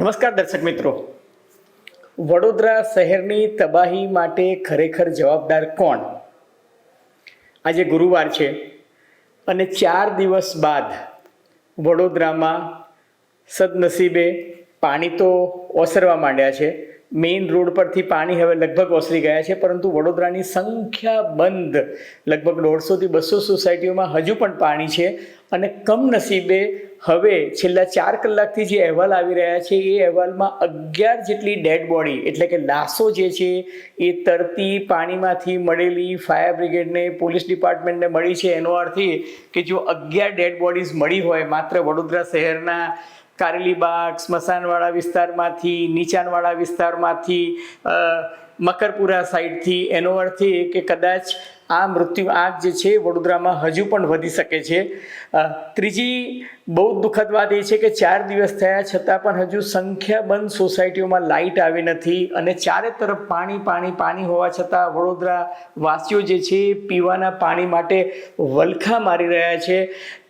નમસ્કાર દર્શક મિત્રો. વડોદરા શહેરની તબાહી માટે ખરેખર જવાબદાર કોણ? આજે ગુરુવાર છે અને ચાર દિવસ બાદ વડોદરામાં સદનસીબે પાણી તો ઓસરવા માંડ્યા છે. મેઇન રોડ પરથી પાણી હવે લગભગ ઓસરી ગયા છે, પરંતુ વડોદરાની સંખ્યાબંધ લગભગ દોઢસોથી બસો સોસાયટીઓમાં હજુ પણ પાણી છે અને કમનસીબે હવે છેલ્લા ચાર કલાકથી જે અહેવાલ આવી રહ્યા છે, એ અહેવાલમાં અગિયાર જેટલી ડેડ બોડી, એટલે કે લાશો જે છે, એ તરતી પાણીમાંથી મળેલી ફાયર બ્રિગેડને, પોલીસ ડિપાર્ટમેન્ટને મળી છે. એનો અર્થ એ કે જો અગિયાર ડેડ બોડીઝ મળી હોય, માત્ર વડોદરા શહેરના કારેલીબાગ સ્મશાનવાળા વિસ્તારમાંથી, નીચાણવાળા વિસ્તારમાંથી મકરપુરા સાઈડથી, એનો અર્થ એ કે કદાચ આ મૃત્યુ આંક જે છે વડોદરામાં હજુ પણ વધી શકે છે. ત્રીજી બહુ દુઃખદ વાત એ છે કે ચાર દિવસ થયા છતાં પણ હજુ સંખ્યાબંધ સોસાયટીઓમાં લાઇટ આવી નથી અને ચારે તરફ પાણી પાણી પાણી હોવા છતાં વડોદરા વાસીઓ જે છે પીવાના પાણી માટે વલખા મારી રહ્યા છે.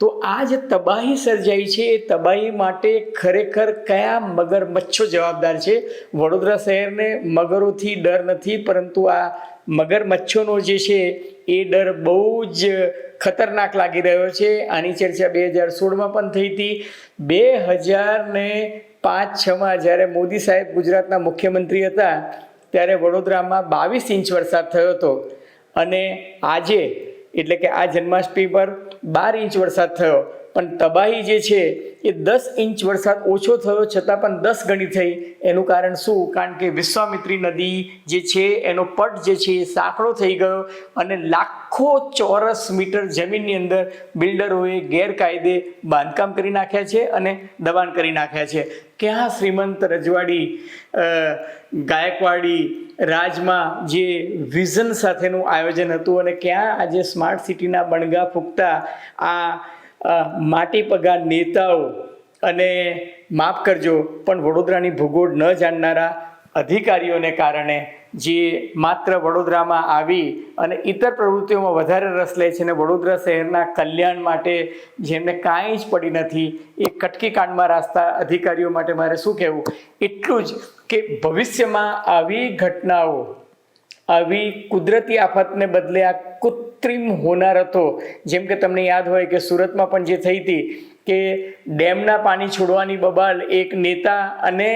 તો આ જે તબાહી સર્જાઈ છે એ તબાહી માટે ખરેખર કયા મગર મચ્છો જવાબદાર છે? વડોદરા શહેરને મગરોથી ડર નથી, પરંતુ આ મગર મચ્છોનો જે છે, એ ડર બહુ જ ખતરનાક લાગી રહ્યો છે. આની ચર્ચા બે હજાર સોળમાં પણ થઈ હતી. બે હજાર ને પાંચ છમાં જ્યારે મોદી સાહેબ ગુજરાતના મુખ્યમંત્રી હતા, ત્યારે વડોદરામાં બાવીસ ઇંચ વરસાદ થયો હતો. અને આજે, એટલે કે આ જન્માષ્ટમી પર બાર ઇંચ વરસાદ થયો. પણ તબાહી જે છે એ દસ ઇંચ વરસાદ ઓછો થયો છતાં પણ દસ ગણી થઈ. એનું કારણ શું? કારણ કે વિશ્વામિત્રી નદી જે છે, એનો પટ જે છે એ સાંકડો થઈ ગયો અને લાખો ચોરસ મીટર જમીનની અંદર બિલ્ડરોએ ગેરકાયદે બાંધકામ કરી નાખ્યા છે અને દબાણ કરી નાખ્યા છે. ક્યાં શ્રીમંત રજવાડી ગાયકવાડી, રાજમાં જે વિઝન સાથેનું આયોજન હતું અને ક્યાં આજે સ્માર્ટ સિટીના બણગા ફૂંકતા આ માટી પગા નેતાઓ અને માફ કરજો, પણ વડોદરાની ભૂગોળ ન જાણનારા અધિકારીઓને કારણે જે માત્ર વડોદરામાં આવી અને ઇતર પ્રવૃત્તિઓમાં વધારે રસ લે છે અને વડોદરા શહેરના કલ્યાણ માટે જેમને કાંઈ જ પડી નથી, એ કટકી કાંડમાં રાસ્તા અધિકારીઓ માટે મારે શું કહેવું? એટલું જ કે ભવિષ્યમાં આવી ઘટનાઓ આવી કુદરતી આફતને બદલે આ કૃત્રિમ હોનારતો જેમ કે તમને યાદ હોય કે સુરતમાં પણ જે થઈ હતી કે ડેમના પાણી છોડવાની બબાલ એક નેતા અને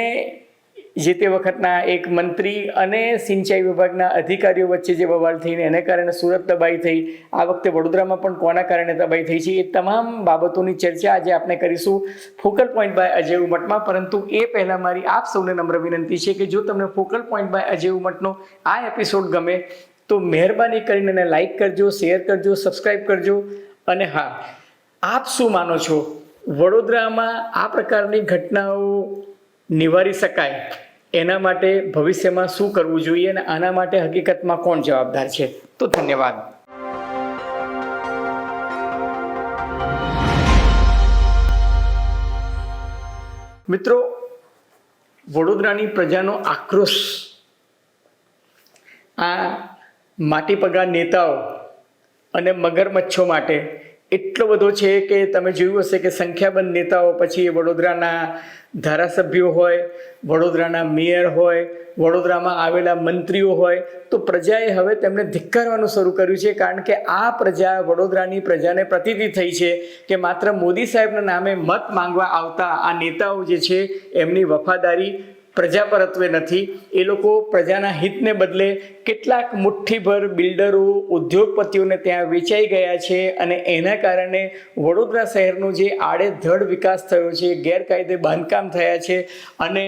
જે તે વખતના એક મંત્રી અને સિંચાઈ વિભાગના અધિકારીઓ વચ્ચે જે બવાલ થઈને એને કારણે સુરત તબાહી થઈ. આ વખતે વડોદરામાં પણ કોના કારણે તબાહી થઈ છે એ તમામ બાબતોની ચર્ચા આજે આપણે કરીશું ફોકલ પોઈન્ટ બાય અજય ઉમટમાં. પરંતુ એ પહેલાં મારી આપ સૌને નમ્ર વિનંતી છે કે જો તમને ફોકલ પોઈન્ટ બાય અજય ઉમટનો આ એપિસોડ ગમે, તો મહેરબાની કરીને એને લાઈક કરજો, શેર કરજો સબસ્ક્રાઈબ કરજો. અને હા, આપ શું માનો છો? વડોદરામાં આ પ્રકારની ઘટનાઓ નિવારી શકાય. એના માટે ભવિષ્યમાં શું કરવું જોઈએ અને આના માટે હકીકતમાં કોણ જવાબદાર છે? તો ધન્યવાદ. મિત્રો, વડોદરાની પ્રજાનો આક્રોશ, આ માટી પગા નેતાઓ અને મગરમચ્છો માટે એટલો બધો છે કે તમે જોયું હશે કે સંખ્યાબંધ નેતાઓ પછી વડોદરાના ધારાસભ્યો હોય, વડોદરાના મેયર હોય, વડોદરામાં આવેલા મંત્રીઓ હોય, તો પ્રજાએ હવે તેમને ધિક્કારવાનું શરૂ કર્યું છે. કારણ કે આ પ્રજા વડોદરાની પ્રજાને પ્રતીતિ થઈ છે કે માત્ર મોદી સાહેબના નામે મત માંગવા આવતા આ નેતાઓ જે છે, એમની વફાદારી પ્રજા પરત્વે નથી. એ લોકો પ્રજાના હિતને બદલે કેટલાક મુઠ્ઠીભર બિલ્ડરો, ઉદ્યોગપતિઓને ત્યાં વેચાઈ ગયા છે અને એના કારણે વડોદરા શહેરનો જે આડેધડ વિકાસ થયો છે, ગેરકાયદે બાંધકામ થયા છે અને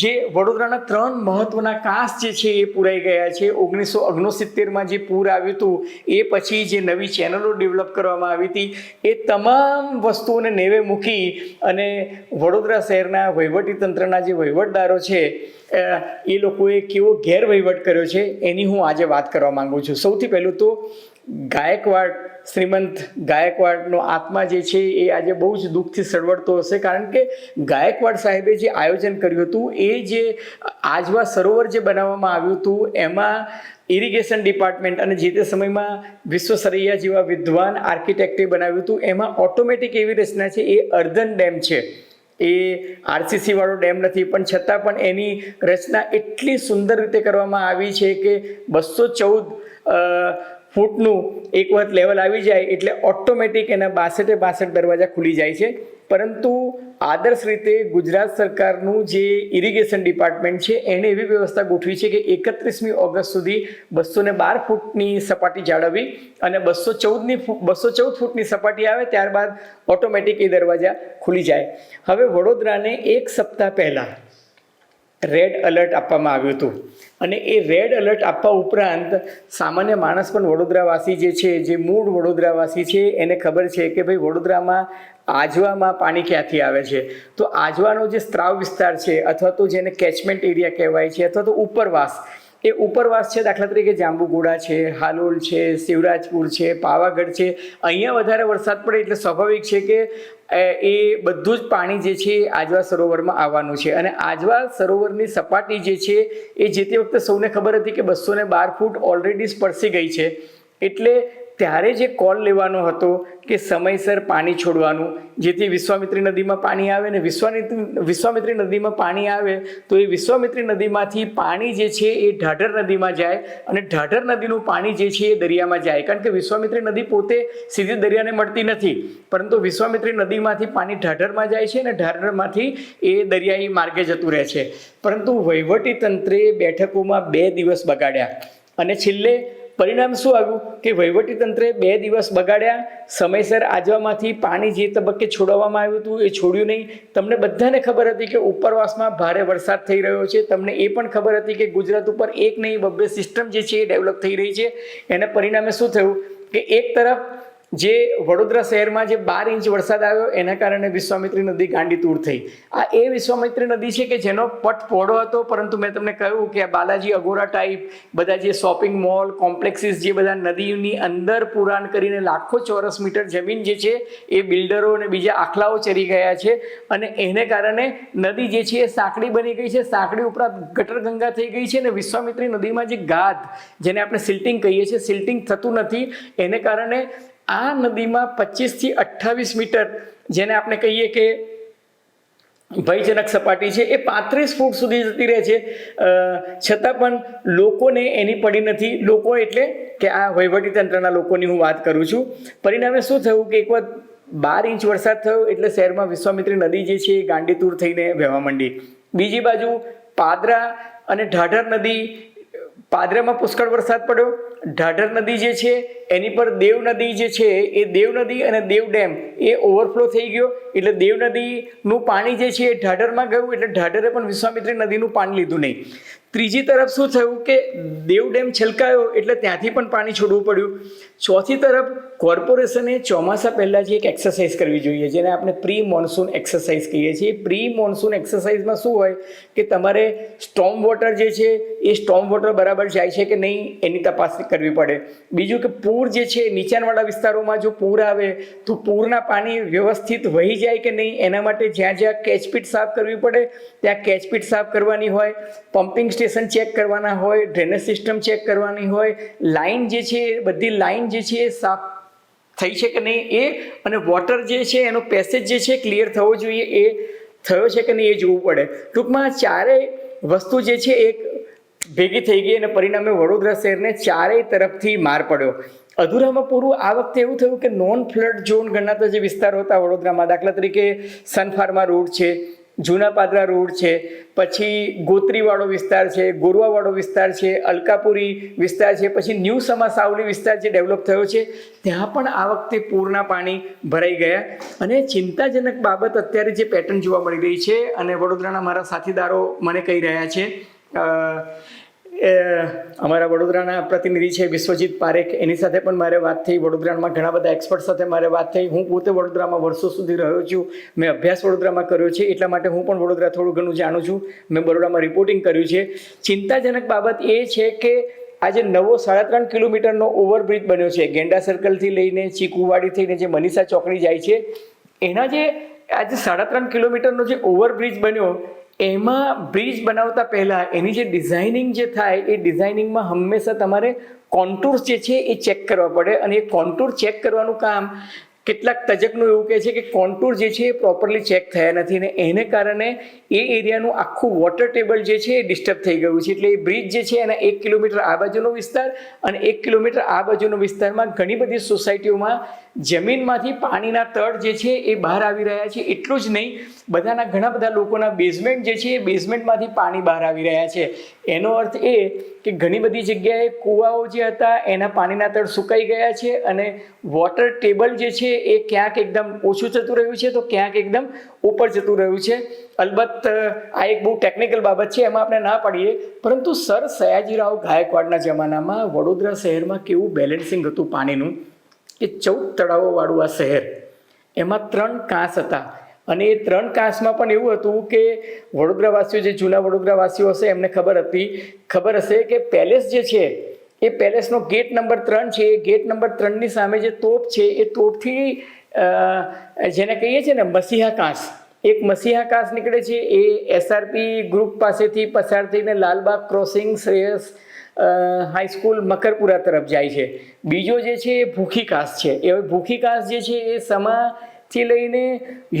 જે વડોદરાના ત્રણ મહત્વના કાંસ જે છે એ પૂરાઈ ગયા છે. ઓગણીસો ઓગણસિત્તેરમાં જે પૂર આવ્યું હતું, એ પછી જે નવી ચેનલો ડેવલપ કરવામાં આવી હતી, એ તમામ વસ્તુઓને નેવે મૂકી અને વડોદરા શહેરના વહીવટી તંત્રના જે વહીવટદારો છે અ, એ લોકોએ કેવો ગેરવહીવટ કર્યો છે એની હું આજે વાત કરવા માંગુ છું. સૌથી પહેલું તો ગાયકવાડ શ્રીમંત ગાયકવાડનો આત્મા જે છે એ આજે બહુ જ દુઃખથી સળવડતો હશે કારણ કે ગાયકવાડ સાહેબે જે આયોજન કર્યું હતું એ જે આજવા સરોવર જે બનાવવામાં આવ્યું હતું એમાં ઇરિગેશન ડિપાર્ટમેન્ટ અને જે તે સમયમાં વિશ્વસરૈયા જેવા વિદ્વાન આર્કિટેક્ટે બનાવ્યું હતું એમાં ઓટોમેટિક એવી રચના છે એ અર્ધન ડેમ છે. એ આરસીસી વાળો ડેમ નથી. પણ છતાં પણ એની રચના એટલી સુંદર રીતે કરવામાં આવી છે કે બસો ચૌદ ફૂટનું એક વખત લેવલ આવી જાય એટલે ઓટોમેટિક એના બાસઠે બાસઠ દરવાજા ખુલી જાય છે. પરંતુ આદર્શ રીતે ગુજરાત સરકારનું જે ઇરિગેશન ડિપાર્ટમેન્ટ છે એણે એવી વ્યવસ્થા ગોઠવી છે કે એકત્રીસમી ઓગસ્ટ સુધી બસો ને બાર ફૂટની સપાટી જાળવવી અને બસો ચૌદની બસો ચૌદ ફૂટની સપાટી આવે ત્યારબાદ ઓટોમેટિક એ દરવાજા ખુલી જાય. હવે વડોદરાને એક સપ્તાહ પહેલાં રેડ એલર્ટ આપવામાં આવ્યું હતું. અને એ રેડ એલર્ટ આપવા ઉપરાંત સામાન્ય માણસ પણ વડોદરાવાસી જે છે, જે મૂળ વડોદરાવાસી છે, એને ખબર છે કે ભાઈ વડોદરામાં આજવામાં પાણી ક્યાંથી આવે છે? તો આજવાનો જે સ્ત્રાવ વિસ્તાર છે, અથવા તો જેને કેચમેન્ટ એરિયા કહેવાય છે, અથવા તો ઉપરવાસ, એ ઉપરવાસ છે દાખલા તરીકે જાંબુગોડા છે, હાલોલ છે, શિવરાજપુર છે, પાવાગઢ છે. અહીંયા વધારે વરસાદ પડે એટલે સ્વાભાવિક છે કે એ બધું જ પાણી જે છે આજવા સરોવરમાં આવવાનું છે. અને આજવા સરોવરની સપાટી જે છે એ જે તે વખતે સૌને ખબર હતી કે બસો બાર ફૂટ ઓલરેડી સ્પર્શી ગઈ છે. એટલે ત્યારે જે કોલ લેવાનો હતો કે સમયસર પાણી છોડવાનું, જેથી વિશ્વામિત્રી નદીમાં પાણી આવે ને વિશ્વામિત્રી વિશ્વામિત્રી નદીમાં પાણી આવે, તો એ વિશ્વામિત્રી નદીમાંથી પાણી જે છે એ ઢાઢર નદીમાં જાય અને ઢાઢર નદીનું પાણી જે છે એ દરિયામાં જાય. કારણ કે વિશ્વામિત્રી નદી પોતે સીધી દરિયાને મળતી નથી, પરંતુ વિશ્વામિત્રી નદીમાંથી પાણી ઢાઢરમાં જાય છે અને ઢાઢરમાંથી એ દરિયાઈ માર્ગે જતું રહે છે. પરંતુ વહીવટી તંત્રે બેઠકોમાં બે દિવસ બગાડ્યા અને છેલ્લે પરિણામ શું આવ્યું? કે વહીવટીતંત્રે બે દિવસ બગાડ્યા, સમયસર આજવામાંથી પાણી જે તબક્કે છોડવામાં આવ્યું હતું એ છોડ્યું નહીં. તમને બધાને ખબર હતી કે ઉપરવાસમાં ભારે વરસાદ થઈ રહ્યો છે. તમને એ પણ ખબર હતી કે ગુજરાત ઉપર એક નહીં બબ્બે સિસ્ટમ જે છે એ ડેવલપ થઈ રહી છે. એના પરિણામે શું થયું? કે એક તરફ જે વડોદરા શહેરમાં જે બાર ઇંચ વરસાદ આવ્યો, એના કારણે વિશ્વામિત્રી નદી ગાંડી તૂર થઈ. આ એ વિશ્વામિત્રી નદી છે કે જેનો પટ પહોળો હતો, પરંતુ મેં તમને કહ્યું કે બાલાજી અગોરા ટાઈપ બધા જે શોપિંગ મોલ કોમ્પ્લેક્સીસ જે બધા નદીની અંદર પુરાણ કરીને લાખો ચોરસ મીટર જમીન જે છે, એ બિલ્ડરો અને બીજા આખલાઓ ચરી ગયા છે અને એને કારણે નદી જે છે એ સાંકડી બની ગઈ છે. સાંકડી ઉપરાંત ગટરગંગા થઈ ગઈ છે અને વિશ્વામિત્રી નદીમાં જે ગાદ જેને આપણે સિલ્ટિંગ કહીએ છીએ સિલ્ટિંગ થતું નથી, એને કારણે આ નદીમાં પચીસથી અઠ્ઠાવીસ મીટર, જેને આપણે કહીએ કે ભયજનક સપાટી છે, એ પાંત્રીસ ફૂટ સુધી જતી રહે છે. છતાં પણ લોકોને એની પડી નથી. લોકો એટલે કે આ વહીવટી તંત્રના લોકોની હું વાત કરું છું. પરિણામે શું થયું કે એક વખત બાર ઇંચ વરસાદ થયો, એટલે શહેરમાં વિશ્વામિત્રી નદી જે છે એ ગાંડીતુર થઈને વહેવા માંડી. બીજી બાજુ પાદરા અને ઢાઢર નદી પાદરામાં પુષ્કળ વરસાદ પડ્યો. ઢાઢર નદી જે છે, એની પર દેવ નદી જે છે, એ દેવ નદી અને દેવ ડેમ, એ ઓવરફ્લો થઈ ગયો. એટલે દેવ નદીનું પાણી જે છે એ ઢાઢરમાં ગયું, એટલે ઢાઢરે પણ વિશ્વામિત્રી નદીનું પાણી લીધું નહીં. ત્રીજી તરફ શું થયું કે દેવ ડેમ છલકાયો એટલે ત્યાંથી પણ પાણી છોડવું પડ્યું. ચોથી તરફ કોર્પોરેશને ચોમાસા પહેલાં જે એક એક્સરસાઇઝ કરવી જોઈએ, જેને આપણે પ્રી મોન્સૂન એક્સરસાઇઝ કહીએ છીએ. પ્રી મોન્સૂન એક્સરસાઇઝમાં શું હોય કે તમારે સ્ટોમ વોટર જે છે, એ સ્ટોમ વોટર બરાબર જાય છે કે નહીં એની તપાસ કરવી પડે. બીજું કે પૂર જે છે, નીચાણવાળા વિસ્તારોમાં જો પૂર આવે, તો પૂરના પાણી વ્યવસ્થિત વહી જાય કે નહીં, એના માટે જ્યાં જ્યાં કેચપીટ સાફ કરવી પડે, ત્યાં કેચપીટ સાફ કરવાની હોય. પમ્પિંગ સ્ટેશન ચેક કરવાના હોય ડ્રેનેજ સિસ્ટમ ચેક કરવાની હોય લાઇન જે છે, બધી લાઇન જે છે એ સાફ થઈ છે કે નહીં એ અને વોટર જે છે એનો પેસેજ જે છે ક્લિયર થવો જોઈએ, એ થયો છે કે નહીં એ જોવું પડે. ટૂંકમાં ચારેય વસ્તુ જે છે એક ભેગી થઈ ગઈ અને પરિણામે વડોદરા શહેરને ચારેય તરફથી માર પડ્યો. અધૂરામાં પૂરું આ વખતે એવું થયું કે નોન ફ્લડ ઝોન ગણાતા જે વિસ્તારો હતા, વડોદરામાં દાખલા તરીકે સનફાર્મા રોડ છે જૂના પાદરા રોડ છે, પછી ગોત્રીવાળો વિસ્તાર છે, ગોરવાવાળો વિસ્તાર છે, અલકાપુરી વિસ્તાર છે, પછી ન્યૂ સમા સાવલી વિસ્તાર જે ડેવલપ થયો છે, ત્યાં પણ આ વખતે પૂરના પાણી ભરાઈ ગયા. અને ચિંતાજનક બાબત અત્યારે જે પેટર્ન જોવા મળી રહી છે, અને વડોદરાના મારા સાથીદારો મને કહી રહ્યા છે એ, અમારા વડોદરાના પ્રતિનિધિ છે વિશ્વજીત પારેખ. એની સાથે પણ મારે વાત થઈ વડોદરામાં ઘણા બધા એક્સપર્ટ સાથે મારે વાત થઈ. હું પોતે વડોદરામાં વર્ષો સુધી રહ્યો છું. મેં અભ્યાસ વડોદરામાં કર્યો છે. એટલા માટે હું પણ વડોદરા થોડું ઘણું જાણું છું. મેં બરોડામાં રિપોર્ટિંગ કર્યું છે. ચિંતાજનક બાબત એ છે કે આજે નવો સાડા ત્રણ કિલોમીટરનો ઓવરબ્રિજ બન્યો છે. ગેંડા સર્કલથી લઈને ચીકુવાડી થઈને જે મનીષા ચોકડી જાય છે. એના જે આજે સાડા ત્રણ કિલોમીટરનો જે ઓવરબ્રિજ બન્યો એમાં બ્રિજ બનાવતા પહેલાં એની જે ડિઝાઇનિંગ જે થાય, એ ડિઝાઇનિંગમાં હંમેશા તમારે કોન્ટુર્સ જે છે એ ચેક કરવા પડે. અને એ કોન્ટુર ચેક કરવાનું કામ કેટલાક તજજ્ઞો એવું કહે છે કે કોન્ટુર જે છે એ પ્રોપરલી ચેક થયા નથી ને એને કારણે એ એરિયાનું આખું વોટર ટેબલ જે છે એ ડિસ્ટર્બ થઈ ગયું છે. એટલે એ બ્રિજ જે છે એના એક કિલોમીટર આ બાજુનો વિસ્તાર અને એક કિલોમીટર આ બાજુનો વિસ્તારમાં ઘણી બધી સોસાયટીઓમાં જમીનમાંથી પાણીના તળ જે છે એ બહાર આવી રહ્યા છે. એટલું જ નહીં, બધાના ઘણા બધા લોકોના બેઝમેન્ટ જે છે એ બેઝમેન્ટમાંથી પાણી બહાર આવી રહ્યા છે. એનો અર્થ એ કે ઘણી બધી જગ્યાએ કૂવાઓ જે હતા એના પાણીના તળ સુકાઈ ગયા છે અને વોટર ટેબલ જે છે એ ક્યાંક એકદમ ઓછું જતું રહ્યું છે, તો ક્યાંક એકદમ ઉપર જતું રહ્યું છે. અલબત્ત, આ એક બહુ ટેકનિકલ બાબત છે, એમાં આપણે ના પાડીએ. પરંતુ સર, સયાજીરાવ ગાયકવાડના જમાનામાં વડોદરા શહેરમાં કેવું બેલેન્સિંગ હતું પાણીનું? કે ચૌદ તળાવોવાળું આ શહેર, એમાં ત્રણ કાંસ હતા. અને એ ત્રણ કાંસમાં પણ એવું હતું કે વડોદરાવાસીઓ, જે જૂના વડોદરાવાસીઓ હશે, એમને ખબર હતી. ખબર હશે કે પેલેસ જે છે એ પેલેસનો ગેટ નંબર ત્રણ છે. એ ગેટ નંબર ત્રણની સામે જે તોપ છે, એ તોપથી જેને કહીએ છીએ ને, મસીહા કાંસ. એક મસીહા કાંસ નીકળે છે. એ એસઆરપી ગ્રુપ પાસેથી પસાર થઈને Lalbaug crossing Shreyas high school Makarpura તરફ જાય છે. બીજો જે છે, એ ભૂખી કાંસ છે. એ હવે ભૂખી કાંસ જે છે, એ સમાથી લઈને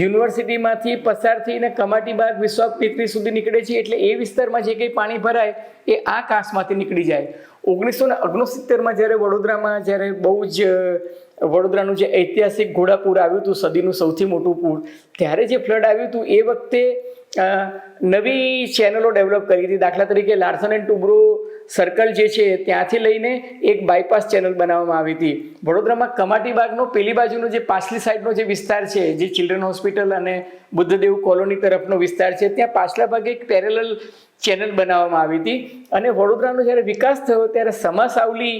યુનિવર્સિટીમાંથી પસાર થઈને કમાટીબાગ વિશ્વામિત્રી સુધી નીકળે છે. એટલે એ વિસ્તારમાં જે કંઈ પાણી ભરાય, એ આ કાંસમાંથી નીકળી જાય. ઓગણીસો ને ઓગણસિત્તેરમાં જ્યારે વડોદરામાં, જ્યારે બહુ જ વડોદરાનું જે ઐતિહાસિક ઘોડાપૂર આવ્યું હતું, સદીનું સૌથી મોટું પૂર, ત્યારે જે ફ્લડ આવ્યું હતું, એ વખતે નવી ચેનલો ડેવલપ કરી હતી. દાખલા તરીકે લાર્સન એન્ડ ટુબ્રો સર્કલ જે છે ત્યાંથી લઈને એક બાયપાસ ચેનલ બનાવવામાં આવી હતી. વડોદરામાં કમાટી બાગનો પેલી બાજુનો જે પાછલી સાઈડનો જે વિસ્તાર છે, જે ચિલ્ડ્રન હોસ્પિટલ અને બુદ્ધદેવ કોલોની તરફનો વિસ્તાર છે, ત્યાં પાછલા ભાગે એક પેરેલલ ચેનલ બનાવવામાં આવી હતી. અને વડોદરાનો જ્યારે વિકાસ થયો ત્યારે સમાસાવલી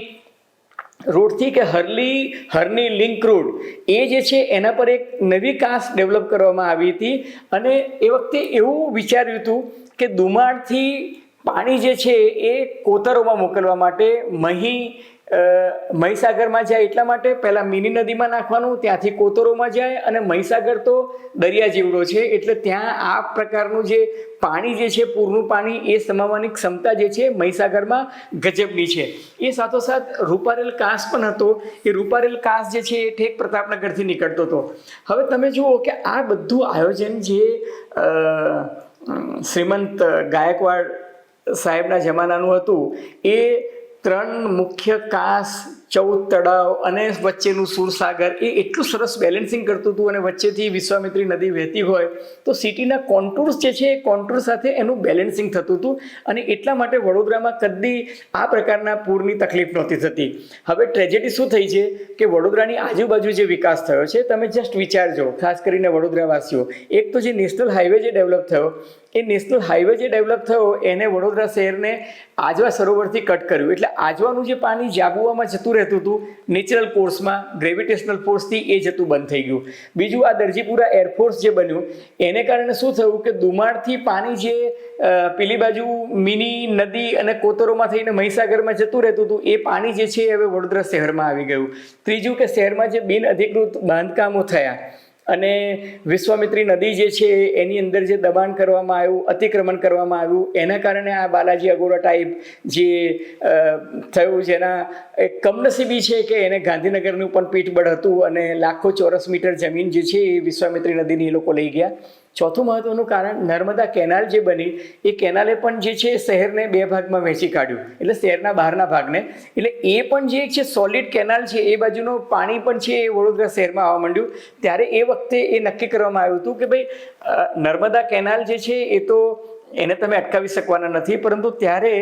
રોડથી કે હરલી, હરની લિંક રોડ એ જે છે એના પર એક નવી કાસ ડેવલપ કરવામાં આવી હતી. અને એ વખતે એવું વિચાર્યું હતું કે દુમાળથી પાણી જે છે એ કોતરોમાં મોકલવા માટે, મહી મહીસાગરમાં જાય એટલા માટે પહેલાં મિની નદીમાં નાખવાનું, ત્યાંથી કોતરોમાં જાય અને મહીસાગર તો દરિયા જેવડો છે, એટલે ત્યાં આ પ્રકારનું જે પાણી જે છે, પૂરનું પાણી એ સમાવવાની ક્ષમતા જે છે મહીસાગરમાં ગજબની છે. એ સાથોસાથ રૂપારેલ કાંસ પણ હતો, એ રૂપારેલ કાંસ જે છે એ ઠેક પ્રતાપનગરથી નીકળતો હતો. હવે તમે જુઓ કે આ બધું આયોજન જે શ્રીમંત ગાયકવાડ સાહેબના જમાનાનું હતું એ ત્રણ મુખ્ય કાંસ ચૌદ તળાવ અને વચ્ચેનું સુરસાગર એ એટલું સરસ બેલેન્સિંગ કરતું હતું અને વચ્ચેથી વિશ્વામિત્રી નદી વહેતી હોય તો સિટીના કોન્ટુર્સ જે છે એ કોન્ટુર સાથે એનું બેલેન્સિંગ થતું હતું અને એટલા માટે વડોદરામાં કદી આ પ્રકારના પૂરની તકલીફ નહોતી થતી. હવે ટ્રેજેડી શું થઈ છે કે વડોદરાની આજુબાજુ જે વિકાસ થયો છે તમે જસ્ટ વિચારજો, ખાસ કરીને વડોદરાવાસીઓ. એક તો જે નેશનલ હાઈવે જે ડેવલપ થયો, એ નેશનલ હાઈવે જે ડેવલપ થયો, એને વડોદરા શહેરને આજવા સરોવરથી કટ કર્યું. એટલે આજવાનું જે પાણી જાબુઆમાં જતું રહેતું હતું. નેચરલ ફોર્સમાં ગ્રેવિટેશનલ ફોર્સથી એ જતું બંધ થઈ ગયું. બીજું આ દરજીપુરા એરફોર્સ જે બન્યું, એને કારણે શું થયું કે દુમાળથી પાણી જે પેલી બાજુ મિની નદી અને કોતરોમાં થઈને મહીસાગરમાં જતું રહેતું હતું, એ પાણી જે છે એ હવે વડોદરા શહેરમાં આવી ગયું. ત્રીજું કે શહેરમાં જે બિન અધિકૃત બાંધકામો થયા અને વિશ્વામિત્રી નદી જે છે, એની અંદર જે દબાણ કરવામાં આવ્યું, અતિક્રમણ કરવામાં આવ્યું, એના કારણે આ બાલાજી અગોરા ટાઈપ જે થયું, જેના એક કમનસીબી છે કે એને ગાંધીનગરનું પણ પીઠબળ હતું અને લાખો ચોરસ મીટર જમીન જે છે, એ વિશ્વામિત્રી નદીની એ લોકો લઈ ગયા. ચોથું મહત્વનું કારણ નર્મદા કેનાલ જે બની, એ કેનાલે પણ જે છે શહેરને બે ભાગમાં વહેંચી કાઢ્યું. એટલે શહેરના બહારના ભાગને. એટલે એ પણ જે છે સોલિડ કેનાલ છે, એ બાજુનું પાણી પણ છે એ વડોદરા શહેરમાં આવવા માંડ્યું. ત્યારે એ વખતે એ નક્કી કરવામાં આવ્યું હતું કે ભાઈ નર્મદા કેનાલ જે છે એ તો એને તમે અટકાવી શકવાના નથી, પરંતુ ત્યારે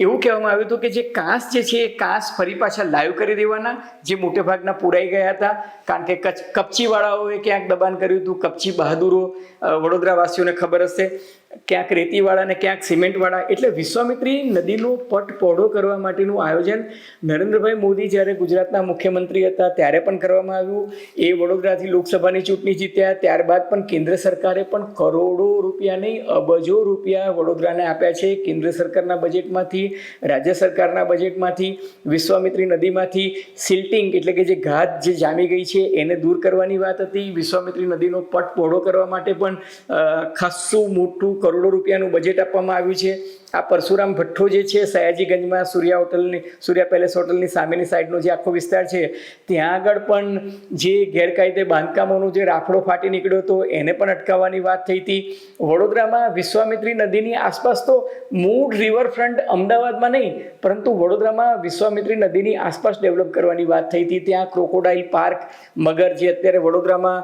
એવું કહેવામાં આવ્યું હતું કે જે કાંસ જે છે એ કાંસ ફરી પાછા લાઈવ કરી દેવાના. જે મોટે ભાગના પુરાઈ ગયા હતા, કારણ કે કચ્છ કપચીવાળાઓએ ક્યાંક દબાણ કર્યું હતું, કપચી બહાદુરો વડોદરાવાસીઓને ખબર હશે. ક્યાંક રેતીવાળા અને ક્યાંક સિમેન્ટવાળા એટલે વિશ્વામિત્રી નદીનો પટ પહોળો કરવા માટેનું આયોજન નરેન્દ્રભાઈ મોદી જ્યારે ગુજરાતના મુખ્યમંત્રી હતા ત્યારે પણ કરવામાં આવ્યું. એ વડોદરાથી લોકસભાની ચૂંટણી જીત્યા. ત્યારબાદ પણ કેન્દ્ર સરકારે પણ કરોડો રૂપિયા નહીં, અબજો રૂપિયા વડોદરાને આપ્યા છે. કેન્દ્ર સરકારના બજેટમાંથી, રાજ્ય સરકારના બજેટમાંથી, વિશ્વામિત્રી નદીમાંથી સિલ્ટિંગ એટલે કે જે ઘાત જે જામી ગઈ છે એને દૂર કરવાની વાત હતી. વિશ્વામિત્રી નદીનો પટ પહોળો કરવા માટે પણ ખાસ્સું મોટું કરોડો રૂપિયાનું બજેટ આપવામાં આવ્યું છે. આ પરશુરામ ભઠ્ઠો જે છે, સયાજીગંજમાં સૂર્યા હોટલની, સૂર્યા પેલેસ હોટલની સામેની સાઈડનો જે આખો વિસ્તાર છે, ત્યાં આગળ પણ જે ગેરકાયદે બાંધકામોનો જે રાફડો ફાટી નીકળ્યો હતો, એને પણ અટકાવવાની વાત થઈ હતી. વડોદરામાં વિશ્વામિત્રી નદીની આસપાસ તો મૂળ રિવરફ્રન્ટ અમદાવાદમાં નહીં, પરંતુ વડોદરામાં વિશ્વામિત્રી નદીની આસપાસ ડેવલપ કરવાની વાત થઈ હતી. ત્યાં ક્રોકોડાઇલ પાર્ક મગર જે અત્યારે વડોદરામાં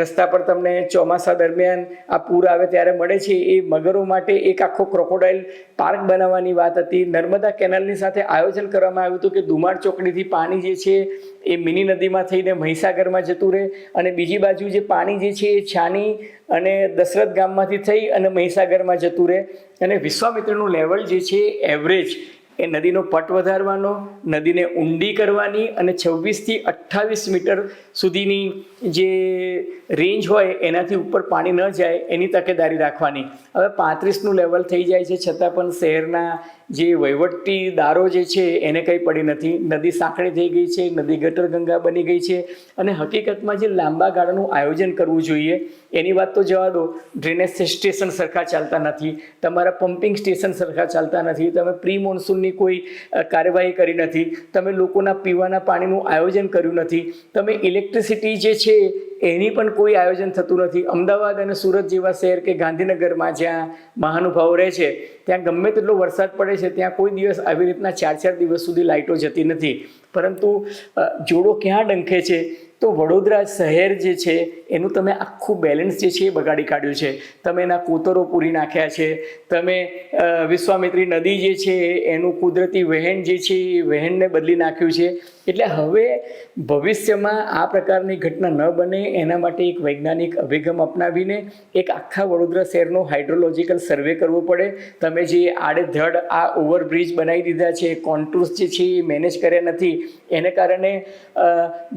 રસ્તા પર તમને ચોમાસા દરમિયાન આ પૂર આવે ત્યારે મળે છે એ મગરો માટે એક આખો ક્રોકોડાઇલ પાર્ક બનાવવાની વાત હતી. નર્મદા કેનાલની સાથે આયોજન કરવામાં આવ્યું હતું કે ધુમાડ ચોકડીથી પાણી જે છે એ મિની નદીમાં થઈને મહીસાગરમાં જતું રહે અને બીજી બાજુ જે પાણી જે છે એ છાની અને દશરથ ગામમાંથી થઈ અને મહીસાગરમાં જતું રહે. અને વિશ્વામિત્રનું લેવલ જે છે એવરેજ એ નદીનો પટ વધારવાનો, નદીને ઊંડી કરવાની અને છવ્વીસથી અઠ્ઠાવીસ મીટર સુધીની જે રેન્જ હોય એનાથી ઉપર પાણી ન જાય, એની તકેદારી રાખવાની. હવે પાંત્રીસનું લેવલ થઈ જાય છે, છતાં પણ શહેરના જે વહીવટીદારો જે છે, એને કંઈ પડી નથી. નદી સાંકળી થઈ ગઈ છે, નદી ગટર ગંગા બની ગઈ છે અને હકીકતમાં જે લાંબા ગાળાનું આયોજન કરવું જોઈએ, એની વાત તો જવા દો ડ્રેનેજ સ્ટેશન સરખા ચાલતા નથી, તમારા પમ્પિંગ સ્ટેશન સરખા ચાલતા નથી, તમે પ્રી મોન્સૂનની કોઈ કાર્યવાહી કરી નથી, તમે લોકોના પીવાના પાણીનું આયોજન કર્યું નથી, તમે ઇલેક્ટ્રિસિટી જે છે એની પણ કોઈ આયોજન થતું નથી. અમદાવાદ અને સુરત જેવા શહેર કે ગાંધીનગરમાં જ્યાં મહાનુભાવો રહે છે, ત્યાં ગમે તેટલો વરસાદ પડે છે, ત્યાં કોઈ દિવસ આવી રીતના ચાર ચાર દિવસ સુધી લાઇટો જતી નથી. પરંતુ જોડો ક્યાં ડંખે છે, તો વડોદરા શહેર જે છે, એનું તમે આખું બેલેન્સ જે છે એ બગાડી કાઢ્યું છે. તમે એના કોતરો પૂરી નાખ્યા છે, તમે વિશ્વામિત્રી નદી જે છે, એનું કુદરતી વહેણ જે છે એ વહેણને બદલી નાખ્યું છે. એટલે હવે ભવિષ્યમાં આ પ્રકારની ઘટના ન બને એના માટે એક વૈજ્ઞાનિક અભિગમ અપનાવીને એક આખા વડોદરા શહેરનો હાઇડ્રોલોજિકલ સર્વે કરવો પડે. તમે જે આડેધડ આ ઓવરબ્રિજ બનાવી દીધા છે, કોન્ટુર્સ જે છે એ મેનેજ કર્યા નથી, એને કારણે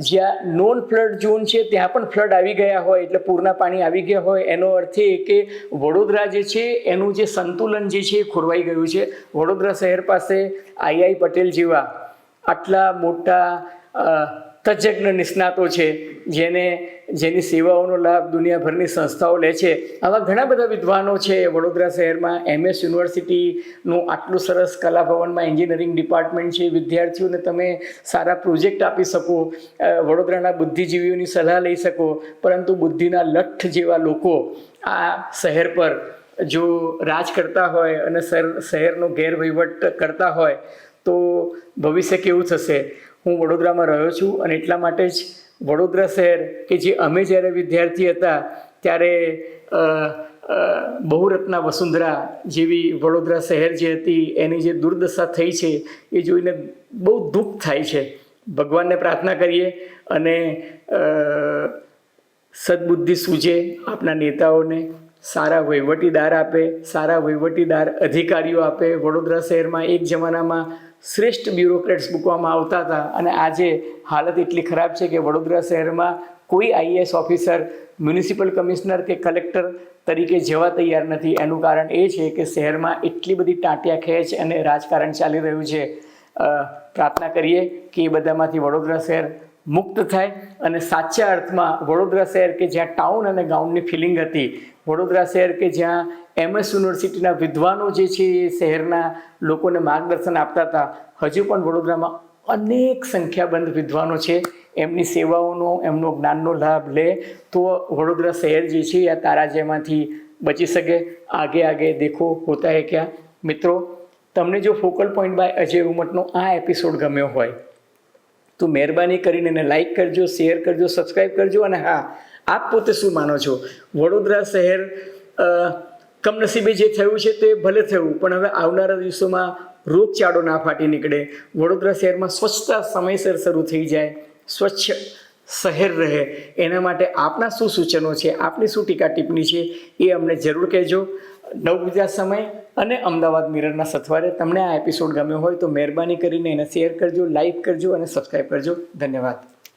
જ્યાં નોન ફ્લડ ઝોન છે ત્યાં પણ ફ્લડ આવી ગયા હોય, એટલે પૂરના પાણી આવી ગયા હોય. એનો અર્થ એ કે વડોદરા જે છે એનું જે સંતુલન જે છે એ ખોરવાઈ ગયું છે. વડોદરા શહેર પાસે આઈઆઈ પટેલ જેવા આટલા મોટા તજજ્ઞ નિષ્ણાતો છે, જેને, જેની સેવાઓનો લાભ દુનિયાભરની સંસ્થાઓ લે છે. આવા ઘણા બધા વિદ્વાનો છે વડોદરા શહેરમાં. એમએસ યુનિવર્સિટીનું આટલું સરસ કલાભવનમાં એન્જિનિયરિંગ ડિપાર્ટમેન્ટ છે. વિદ્યાર્થીઓને તમે સારા પ્રોજેક્ટ આપી શકો વડોદરાના બુદ્ધિજીવીઓની સલાહ લઈ શકો, પરંતુ બુદ્ધિના લઠ્ઠ જેવા લોકો આ શહેર પર જો રાજ કરતા હોય અને શહેર શહેરનો ગેરવહીવટ કરતા હોય તો ભવિષ્ય કેવું થશે? હું વડોદરામાં રહ્યો છું અને એટલા માટે જ વડોદરા શહેર કે જે અમે જ્યારે વિદ્યાર્થી હતા ત્યારે બહુરત્ના વસુંધરા જેવી વડોદરા શહેર જે હતી, એની જે દુર્દશા થઈ છે, એ જોઈને બહુ દુઃખ થાય છે. ભગવાનને પ્રાર્થના કરીએ અને સદબુદ્ધિ સૂજે આપના નેતાઓને, સારા વહીવટીદાર આપે, સારા વહીવટીદાર અધિકારીઓ આપે. વડોદરા શહેરમાં એક જમાનામાં શ્રેષ્ઠ બ્યુરોક્રેટ્સ મૂકવામાં આવતા હતા. અને આજે હાલત એટલી ખરાબ છે કે વડોદરા શહેરમાં કોઈ આઈએએસ ઓફિસર, મ્યુનિસિપલ કમિશનર કે કલેક્ટર તરીકે જવા તૈયાર નથી. એનું કારણ એ છે કે શહેરમાં એટલી બધી ટાંટિયા ખેંચ અને રાજકારણ ચાલી રહ્યું છે. પ્રાર્થના કરીએ કે એ બધામાંથી વડોદરા શહેર મુક્ત થાય અને સાચા અર્થમાં વડોદરા શહેર કે જ્યાં ટાઉન અને ગાઉનની ફિલિંગ હતી, વડોદરા શહેર કે જ્યાં એમએસ યુનિવર્સિટીના વિદ્વાનો જે છે એ શહેરના લોકોને માર્ગદર્શન આપતા હતા, હજુ પણ વડોદરામાં અનેક સંખ્યાબંધ વિદ્વાનો છે. એમની સેવાઓનો, એમનો જ્ઞાનનો લાભ લે તો વડોદરા શહેર જે છે એ આ તારાજયમાંથી બચી શકે. આગે આગે દેખો હોતા હે ક્યાં? મિત્રો, તમને જો ફોકલ પોઈન્ટ બાય અજય ઉમટનો આ એપિસોડ ગમ્યો હોય તો મહેરબાની કરીને એને લાઇક કરજો શેર કરજો સબસ્ક્રાઈબ કરજો અને હા, આપ પોતે શું માનો છો? વડોદરા શહેર કમનસીબે જે થયું છે તે ભલે થયું, પણ હવે આવનારા દિવસોમાં રોગચાળો ના ફાટી નીકળે. વડોદરા શહેરમાં સ્વચ્છતા સમયસર શરૂ થઈ જાય, સ્વચ્છ શહેર રહે. એના માટે આપના શું સૂચનો છે? આપની શું ટીકા ટિપ્પણી છે? એ અમને જરૂર કહેજો. નવ ગુજરાત સમય અને અમદાવાદ મિરરના સથવારે તમને આ એપિસોડ ગમ્યો હોય તો મહેરબાની કરીને એને શેર કરજો લાઈક કરજો અને સબસ્ક્રાઈબ કરજો. ધન્યવાદ.